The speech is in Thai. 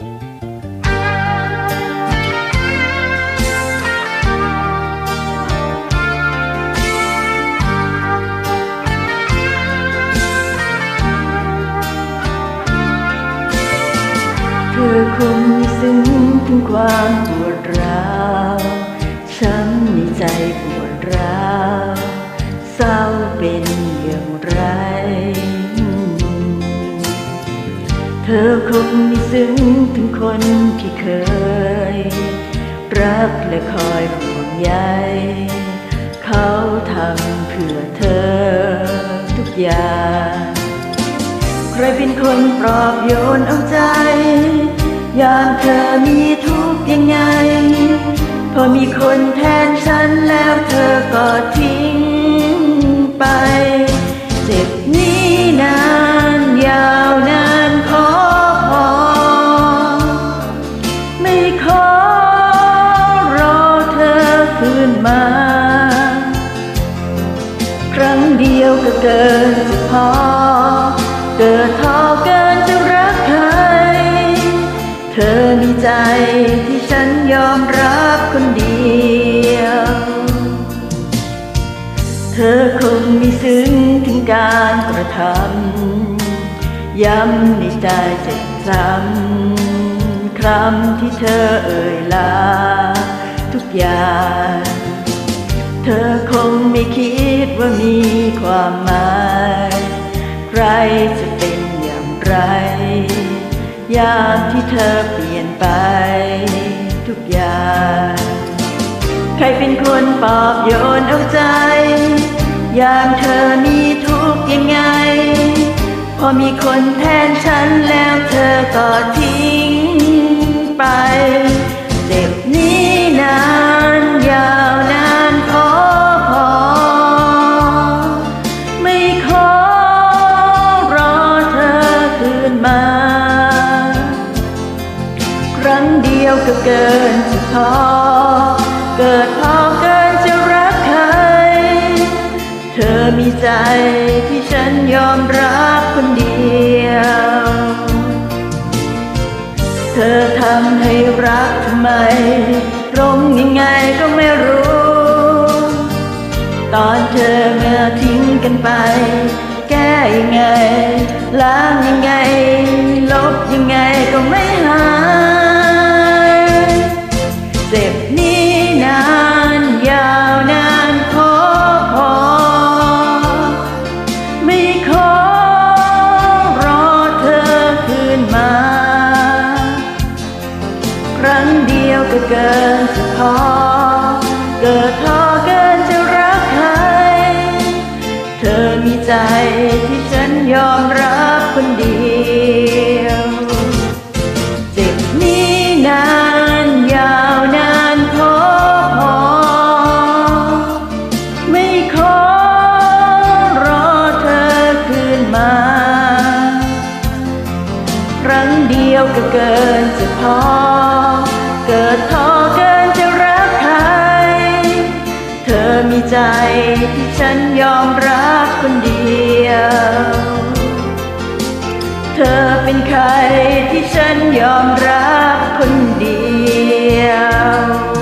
เธอคงม่ซึ้งถึงความปวดร้าวช้ำในใจปวดร้าว คงไม่ซึ้งถึงคนที่เคย รักและคอยห่วงใยเขาทำเพื่อเธอทุกอย่าง ใครเป็นคนปลอบโยนเอาใจ ยามเธอมีทุกข์ยังไง พอมีคนแทนฉันแล้วเธอก็ทิ้ง ขอรอเธอคืนมา ครั้งเดียวก็เกินจะพอ เกิดทอเกินจะรักใคร เธอมีใจที่ฉันยอมรับคนเดียว เธอคงมีซึ้งถึงการกระทำย้ำในใจเจ็บซ้ำ คำที่เธอเอ่ยลา ทุกอย่าง เธอคงไม่คิดว่ามีความหมาย ใครจะเป็นอย่างไร ยามที่เธอเปลี่ยนไป ทุกอย่าง ใครเป็นคนปอบโยนเอาใจ ยามเธอมีทุกยังไง พอมีคนแทนฉันแล้วเธอก็ทิ้ง เจ็บนี้นานยาวนานขอพอ ไม่ขอรอเธอคืนมา ครั้งเดียวก็เกินจะพอ เกิดพอเกินจะรักใคร เธอมีใจที่ฉันยอมรับ เธอทำให้รักทำไมตรงยังไงก็ไม่รู้ ตอนเธอเมื่อทิ้งกันไป แก้ยังไง ล้างยังไง ลบยังไงก็ไม่หาย รั้งเดียวก็เกินจะพอ เกิดพอเกินจะรักใคร เธอมีใจที่ฉันยอมรับคนเดียวเจ็บนี้นานยาวนานขอพอ ไม่ขอรอเธอคืนมา ครั้งเดียวก็เกินจะพอ ใจที่ฉันยอมรับคนเดียว เธอเป็นใครที่ฉันยอมรับคนเดียว